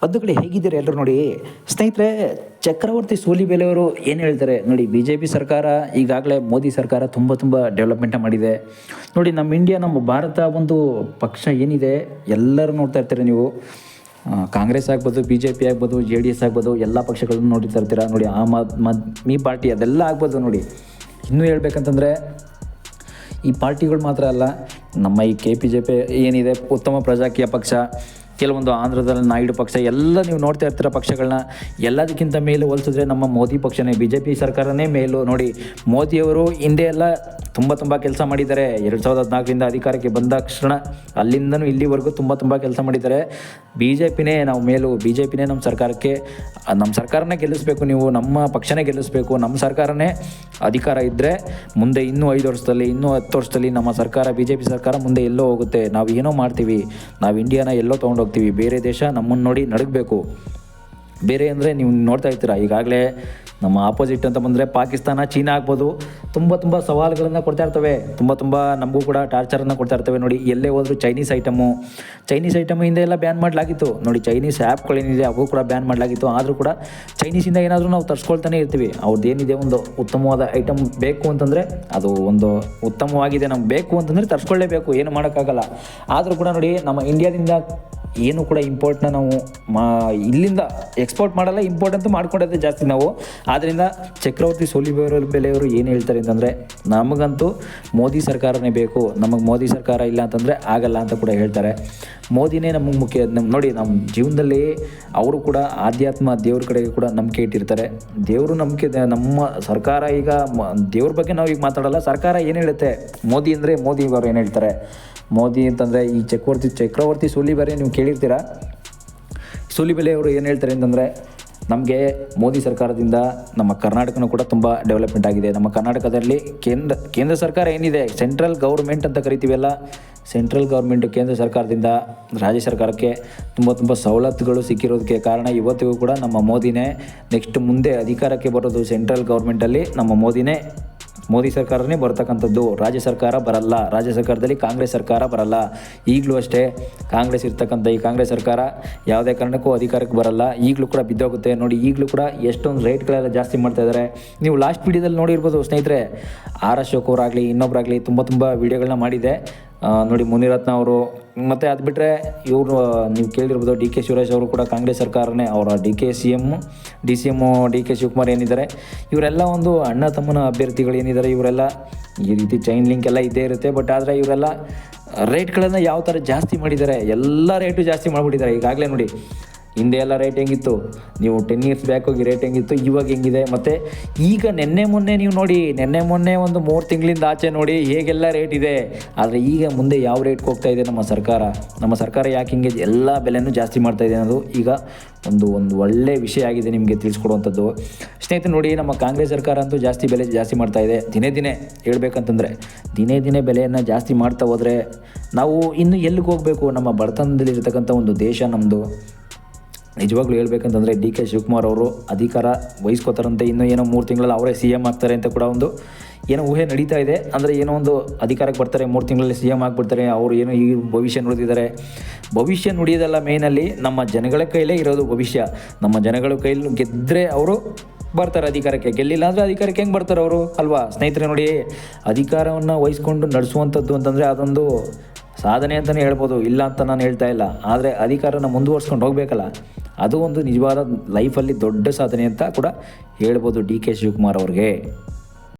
ಬಂಧುಗಳು ಹೇಗಿದ್ದೀರಿ ಎಲ್ಲರೂ ನೋಡಿ. ಸ್ನೇಹಿತರೆ, ಚಕ್ರವರ್ತಿ ಸೂಲಿಬೆಲೆಯವರು ಏನು ಹೇಳ್ತಾರೆ ನೋಡಿ ಬಿ ಜೆ ಪಿ ಸರ್ಕಾರ, ಈಗಾಗಲೇ ಮೋದಿ ಸರ್ಕಾರ ತುಂಬ ತುಂಬ ಡೆವಲಪ್ಮೆಂಟ್ ಮಾಡಿದೆ. ನೋಡಿ, ನಮ್ಮ ಇಂಡಿಯಾ ನಮ್ಮ ಭಾರತ ಒಂದು ಪಕ್ಷ ಏನಿದೆ, ಎಲ್ಲರೂ ನೋಡ್ತಾ ಇರ್ತೀರಿ ನೀವು. ಕಾಂಗ್ರೆಸ್ ಆಗ್ಬೋದು ಬಿ ಜೆ ಪಿ ಆಗ್ಬೋದು, ಜೆ ಡಿ ಎಸ್ ಆಗ್ಬೋದು, ಎಲ್ಲ ಪಕ್ಷಗಳನ್ನು ನೋಡ್ತಾ ಇರ್ತೀರ. ನೋಡಿ, ಆಮ್ ಆದ್ಮಿ ಪಾರ್ಟಿ ಅದೆಲ್ಲ ಆಗ್ಬೋದು ನೋಡಿ. ಇನ್ನೂ ಹೇಳ್ಬೇಕಂತಂದರೆ, ಈ ಪಾರ್ಟಿಗಳು ಮಾತ್ರ ಅಲ್ಲ, ನಮ್ಮ ಈ ಕೆ ಪಿ ಜೆ ಪಿ ಏನಿದೆ, ಉತ್ತಮ ಪ್ರಜಾಕೀಯ ಪಕ್ಷ ಕೆಲವೊಂದು ಆಂಧ್ರದಲ್ಲಿ ನಾಯ್ಡು ಪಕ್ಷ, ಎಲ್ಲ ನೀವು ನೋಡ್ತಾ ಇರ್ತೀರ ಪಕ್ಷಗಳನ್ನ. ಎಲ್ಲದಕ್ಕಿಂತ ಮೇಲೆ ಹೋಲಿಸಿದ್ರೆ ನಮ್ಮ ಮೋದಿ ಪಕ್ಷನೇ ಬಿ ಜೆ ಪಿ ಸರ್ಕಾರನೇ ಮೇಲು. ನೋಡಿ, ಮೋದಿಯವರು ಹಿಂದೆ ಎಲ್ಲ ತುಂಬ ತುಂಬ ಕೆಲಸ ಮಾಡಿದ್ದಾರೆ. ಎರಡು ಸಾವಿರದ ಹದಿನಾಲ್ಕರಿಂದ ಅಧಿಕಾರಕ್ಕೆ ಬಂದ ತಕ್ಷಣ ಅಲ್ಲಿಂದನೂ ಇಲ್ಲಿವರೆಗೂ ತುಂಬ ತುಂಬ ಕೆಲಸ ಮಾಡಿದ್ದಾರೆ. ಬಿ ಜೆ ಪಿನೇ ನಾವು ಮೇಲು ಬಿ ಜೆ ಪಿನೇ ನಮ್ಮ ಸರ್ಕಾರಕ್ಕೆ. ನಮ್ಮ ಸರ್ಕಾರನೇ ಗೆಲ್ಲಿಸ್ಬೇಕು ನೀವು, ನಮ್ಮ ಪಕ್ಷನೇ ಗೆಲ್ಲಿಸ್ಬೇಕು. ನಮ್ಮ ಸರ್ಕಾರನೇ ಅಧಿಕಾರ ಇದ್ದರೆ ಮುಂದೆ ಇನ್ನೂ ಐದು ವರ್ಷದಲ್ಲಿ, ಇನ್ನೂ ಹತ್ತು ವರ್ಷದಲ್ಲಿ ನಮ್ಮ ಸರ್ಕಾರ ಬಿ ಜೆ ಪಿ ಸರ್ಕಾರ ಮುಂದೆ ಎಲ್ಲೋ ಹೋಗುತ್ತೆ. ನಾವು ಏನೋ ಮಾಡ್ತೀವಿ. ನಾವು ಇಂಡಿಯಾನ ಎಲ್ಲೋ ತೊಗೊಂಡು ಹೋಗ್ತೀವಿ. ಬೇರೆ ದೇಶ ನಮ್ಮನ್ನು ನೋಡಿ ನಡಗಬೇಕು. ಬೇರೆ ಅಂದರೆ ನೀವು ನೋಡ್ತಾ ಇರ್ತೀರ, ಈಗಾಗಲೇ ನಮ್ಮ ಆಪೋಸಿಟ್ ಅಂತ ಬಂದರೆ ಪಾಕಿಸ್ತಾನ, ಚೀನಾ ಆಗ್ಬೋದು. ತುಂಬ ತುಂಬ ಸವಾಲುಗಳನ್ನು ಕೊಡ್ತಾ ಇರ್ತವೆ. ತುಂಬ ತುಂಬ ನಮಗೂ ಕೂಡ ಟಾರ್ಚರನ್ನು ಕೊಡ್ತಾ ಇರ್ತವೆ ನೋಡಿ. ಎಲ್ಲೇ ಹೋದರೂ ಚೈನೀಸ್ ಐಟಮು ಚೈನೀಸ್ ಐಟಮ್ ಹಿಂದೆ ಎಲ್ಲ ಬ್ಯಾನ್ ಮಾಡಲಾಗಿತ್ತು. ನೋಡಿ ಚೈನೀಸ್ ಆ್ಯಪ್ಗಳೇನಿದೆ ಅವು ಕೂಡ ಬ್ಯಾನ್ ಮಾಡಲಾಗಿತ್ತು. ಆದರೂ ಕೂಡ ಚೈನೀಸಿಂದ ಏನಾದರೂ ನಾವು ತರ್ಸ್ಕೊಳ್ತಾನೆ ಇರ್ತೀವಿ. ಅವ್ರದ್ದು ಏನಿದೆ ಒಂದು ಉತ್ತಮವಾದ ಐಟಮ್ ಬೇಕು ಅಂತಂದರೆ ಅದು ಒಂದು ಉತ್ತಮವಾಗಿದೆ. ನಮ್ಗೆ ಬೇಕು ಅಂತಂದರೆ ತರ್ಸ್ಕೊಳ್ಳೇಬೇಕು ಏನು ಮಾಡೋಕ್ಕಾಗಲ್ಲ. ಆದರೂ ಕೂಡ ನೋಡಿ, ನಮ್ಮ ಇಂಡಿಯಾದಿಂದ ಏನು ಕೂಡ ಇಂಪೋರ್ಟ್ನ ನಾವು ಮಾ, ಇಲ್ಲಿಂದ ಎಕ್ಸ್ಪೋರ್ಟ್ ಮಾಡಲ್ಲ ಇಂಪೋರ್ಟ್ ಅಂತೂ ಮಾಡ್ಕೊಂಡಿದ್ದೆ ಜಾಸ್ತಿ ನಾವು. ಆದ್ದರಿಂದ ಚಕ್ರವರ್ತಿ ಸೋಲಿಬೇರ ಬೆಲೆಯವರು ಏನು ಹೇಳ್ತಾರೆ ಅಂತಂದರೆ, ನಮಗಂತೂ ಮೋದಿ ಸರ್ಕಾರನೇ ಬೇಕು, ನಮಗೆ ಮೋದಿ ಸರ್ಕಾರ ಇಲ್ಲ ಅಂತಂದರೆ ಆಗಲ್ಲ ಅಂತ ಕೂಡ ಹೇಳ್ತಾರೆ. ಮೋದಿನೇ ನಮಗೆ ಮುಖ್ಯ ನೋಡಿ ನಮ್ಮ ಜೀವನದಲ್ಲಿ ಅವರು ಕೂಡ ಆಧ್ಯಾತ್ಮ ದೇವ್ರ ಕಡೆಗೆ ಕೂಡ ನಂಬಿಕೆ ಇಟ್ಟಿರ್ತಾರೆ. ದೇವರು ನಂಬಿಕೆ, ನಮ್ಮ ಸರ್ಕಾರ ಈಗ ದೇವ್ರ ಬಗ್ಗೆ ನಾವು ಈಗ ಮಾತಾಡಲ್ಲ, ಸರ್ಕಾರ ಏನು ಹೇಳುತ್ತೆ? ಮೋದಿ ಅಂದರೆ ಮೋದಿ ಅವರು ಏನು ಹೇಳ್ತಾರೆ? ಮೋದಿ ಅಂತಂದರೆ ಈ ಚಕ್ರವರ್ತಿ ಚಕ್ರವರ್ತಿ ಸೂಲಿಬೆಲೆ ನೀವು ಕೇಳಿರ್ತೀರಾ? ಸೂಲಿಬೆಲೆ ಅವರು ಏನು ಹೇಳ್ತಾರೆ ಅಂತಂದರೆ, ನಮಗೆ ಮೋದಿ ಸರ್ಕಾರದಿಂದ ನಮ್ಮ ಕರ್ನಾಟಕನೂ ಕೂಡ ತುಂಬ ಡೆವಲಪ್ಮೆಂಟ್ ಆಗಿದೆ. ನಮ್ಮ ಕರ್ನಾಟಕದಲ್ಲಿ ಕೇಂದ್ರ ಕೇಂದ್ರ ಸರ್ಕಾರ ಏನಿದೆ? ಸೆಂಟ್ರಲ್ ಗೌರ್ಮೆಂಟ್ ಅಂತ ಕರಿತೀವಲ್ಲ ಸೆಂಟ್ರಲ್ ಗೌರ್ಮೆಂಟ್ ಕೇಂದ್ರ ಸರ್ಕಾರದಿಂದ ರಾಜ್ಯ ಸರ್ಕಾರಕ್ಕೆ ತುಂಬ ತುಂಬ ಸವಲತ್ತುಗಳು ಸಿಕ್ಕಿರೋದಕ್ಕೆ ಕಾರಣ ಇವತ್ತಿಗೂ ಕೂಡ ನಮ್ಮ ಮೋದಿನೇ ನೆಕ್ಸ್ಟ್ ಮುಂದೆ ಅಧಿಕಾರಕ್ಕೆ ಬರೋದು ಸೆಂಟ್ರಲ್ ಗೌರ್ಮೆಂಟಲ್ಲಿ ನಮ್ಮ ಮೋದಿನೇ ಮೋದಿ ಸರ್ಕಾರನೇ ಬರ್ತಕ್ಕಂಥದ್ದು. ರಾಜ್ಯ ಸರ್ಕಾರ ಬರಲ್ಲ. ರಾಜ್ಯ ಸರ್ಕಾರದಲ್ಲಿ ಕಾಂಗ್ರೆಸ್ ಸರ್ಕಾರ ಬರಲ್ಲ. ಈಗಲೂ ಅಷ್ಟೇ ಕಾಂಗ್ರೆಸ್ ಇರ್ತಕ್ಕಂಥ ಈ ಕಾಂಗ್ರೆಸ್ ಸರ್ಕಾರ ಯಾವುದೇ ಕಾರಣಕ್ಕೂ ಅಧಿಕಾರಕ್ಕೆ ಬರಲ್ಲ. ಈಗಲೂ ಕೂಡ ಬಿದ್ದೋಗುತ್ತೆ. ನೋಡಿ, ಈಗಲೂ ಕೂಡ ಎಷ್ಟೊಂದು ರೇಟ್ಗಳೆಲ್ಲ ಜಾಸ್ತಿ ಮಾಡ್ತಾ ಇದ್ದಾರೆ. ನೀವು ಲಾಸ್ಟ್ ವಿಡಿಯೋದಲ್ಲಿ ನೋಡಿರ್ಬೋದು ಸ್ನೇಹಿತರೆ, ಆರ್ ಅಶೋಕ್ ಅವರಾಗಲಿ ಇನ್ನೊಬ್ಬರಾಗಲಿ ತುಂಬ ತುಂಬ ವೀಡಿಯೋಗಳನ್ನ ಮಾಡಿದೆ ನೋಡಿ ಮುನಿರತ್ನ ಅವರು, ಮತ್ತು ಅದು ಬಿಟ್ಟರೆ ಇವರು ನೀವು ಕೇಳಿರ್ಬೋದು ಡಿ ಕೆ ಶಿವರಾಜ್ ಅವರು ಕೂಡ ಕಾಂಗ್ರೆಸ್ ಸರ್ಕಾರನೇ, ಅವರ D K C M D C M D K Shivakumar ಏನಿದ್ದಾರೆ, ಇವರೆಲ್ಲ ಒಂದು ಅಣ್ಣ ತಮ್ಮನ ಅಭ್ಯರ್ಥಿಗಳು ಏನಿದ್ದಾರೆ, ಇವರೆಲ್ಲ ಈ ರೀತಿ ಚೈನ್ ಲಿಂಕ್ ಎಲ್ಲ ಇದ್ದೇ ಇರುತ್ತೆ ಬಟ್ ಆದರೆ ಇವರೆಲ್ಲ ರೇಟ್ಗಳನ್ನು ಯಾವ ಥರ ಜಾಸ್ತಿ ಮಾಡಿದ್ದಾರೆ, ಎಲ್ಲ ರೇಟು ಜಾಸ್ತಿ ಮಾಡಿಬಿಟ್ಟಿದ್ದಾರೆ, ಈಗಾಗಲೇ ನೋಡಿ. ಹಿಂದೆ ಎಲ್ಲ ರೇಟ್ ಹೆಂಗಿತ್ತು? ನೀವು ಟೆನ್ ಇಯರ್ಸ್ ಬ್ಯಾಕ್ ಹೋಗಿ ರೇಟ್ ಹೆಂಗಿತ್ತು? ಇವಾಗ ಹೆಂಗಿದೆ? ಮತ್ತು ಈಗ ನಿನ್ನೆ ಮೊನ್ನೆ ನೀವು ನೋಡಿ, ನಿನ್ನೆ ಮೊನ್ನೆ ಒಂದು ಮೂರು ತಿಂಗಳಿಂದ ಆಚೆ ನೋಡಿ ಹೇಗೆಲ್ಲ ರೇಟ್ ಇದೆ. ಆದರೆ ಈಗ ಮುಂದೆ ಯಾವ ರೇಟ್ಗೆ ಹೋಗ್ತಾ ಇದೆ ನಮ್ಮ ಸರ್ಕಾರ? ನಮ್ಮ ಸರ್ಕಾರ ಯಾಕೆ ಹಿಂಗೆ ಎಲ್ಲ ಬೆಲೆನೂ ಜಾಸ್ತಿ ಮಾಡ್ತಾ ಇದೆ ಅನ್ನೋದು ಈಗ ಒಂದು ಒಂದು ಒಳ್ಳೆ ವಿಷಯ ಆಗಿದೆ ನಿಮಗೆ ತಿಳಿಸ್ಕೊಡುವಂಥದ್ದು. ಸ್ನೇಹಿತರೆ ನೋಡಿ, ನಮ್ಮ ಕಾಂಗ್ರೆಸ್ ಸರ್ಕಾರ ಅಂತೂ ಜಾಸ್ತಿ ಬೆಲೆ ಜಾಸ್ತಿ ಮಾಡ್ತಾ ಇದೆ. ದಿನೇ ದಿನೇ ಹೇಳ್ಬೇಕಂತಂದರೆ, ದಿನೇ ದಿನೇ ಬೆಲೆಯನ್ನು ಜಾಸ್ತಿ ಮಾಡ್ತಾ ಹೋದರೆ ನಾವು ಇನ್ನು ಎಲ್ಲಿಗೆ ಹೋಗಬೇಕು? ನಮ್ಮ ಬಡತನದಲ್ಲಿರ್ತಕ್ಕಂಥ ಒಂದು ದೇಶ ನಮ್ಮದು ನಿಜವಾಗ್ಲೂ ಹೇಳ್ಬೇಕಂತಂದರೆ ಡಿ ಕೆ ಶಿವಕುಮಾರ್ ಅವರು ಅಧಿಕಾರ ವಹಿಸ್ಕೋತಾರಂತೆ. ಇನ್ನೂ ಏನೋ ಮೂರು ತಿಂಗಳಲ್ಲಿ ಅವರೇ ಸಿ ಎಂ ಆಗ್ತಾರೆ ಅಂತ ಕೂಡ ಒಂದು ಏನೋ ಊಹೆ ನಡೀತಾ ಇದೆ. ಅಂದರೆ ಏನೋ ಒಂದು ಅಧಿಕಾರಕ್ಕೆ ಬರ್ತಾರೆ, ಮೂರು ತಿಂಗಳಲ್ಲಿ ಸಿ ಎಂ ಆಗಿಬಿಡ್ತಾರೆ. ಅವರು ಏನೋ ಈ ಭವಿಷ್ಯ ನುಡಿದಿದ್ದಾರೆ. ಭವಿಷ್ಯ ನುಡಿಯೋದಲ್ಲ ಮೇನಲ್ಲಿ ನಮ್ಮ ಜನಗಳ ಕೈಲೇ ಇರೋದು ಭವಿಷ್ಯ. ನಮ್ಮ ಜನಗಳ ಕೈಲಿ ಗೆದ್ದರೆ ಅವರು ಬರ್ತಾರೆ ಅಧಿಕಾರಕ್ಕೆ. ಗೆಲ್ಲಿಲ್ಲ ಅಂದರೆ ಅಧಿಕಾರಕ್ಕೆ ಹೆಂಗೆ ಬರ್ತಾರೆ ಅವರು? ಅಲ್ವಾ? ಸ್ನೇಹಿತರೆ ನೋಡಿ, ಅಧಿಕಾರವನ್ನು ವಹಿಸ್ಕೊಂಡು ನಡೆಸುವಂಥದ್ದು ಅಂತಂದರೆ ಅದೊಂದು ಸಾಧನೆ ಅಂತಲೇ ಹೇಳ್ಬೋದು. ಇಲ್ಲ ಅಂತ ನಾನು ಹೇಳ್ತಾ ಇಲ್ಲ. ಆದರೆ ಅಧಿಕಾರನ ಮುಂದುವರ್ಸ್ಕೊಂಡು ಹೋಗಬೇಕಲ್ಲ. ಅದು ಒಂದು ನಿಜವಾದ ಲೈಫಲ್ಲಿ ದೊಡ್ಡ ಸಾಧನೆ ಅಂತ ಕೂಡ ಹೇಳ್ಬೋದು ಡಿ ಕೆ ಶಿವಕುಮಾರ್ ಅವ್ರಿಗೆ.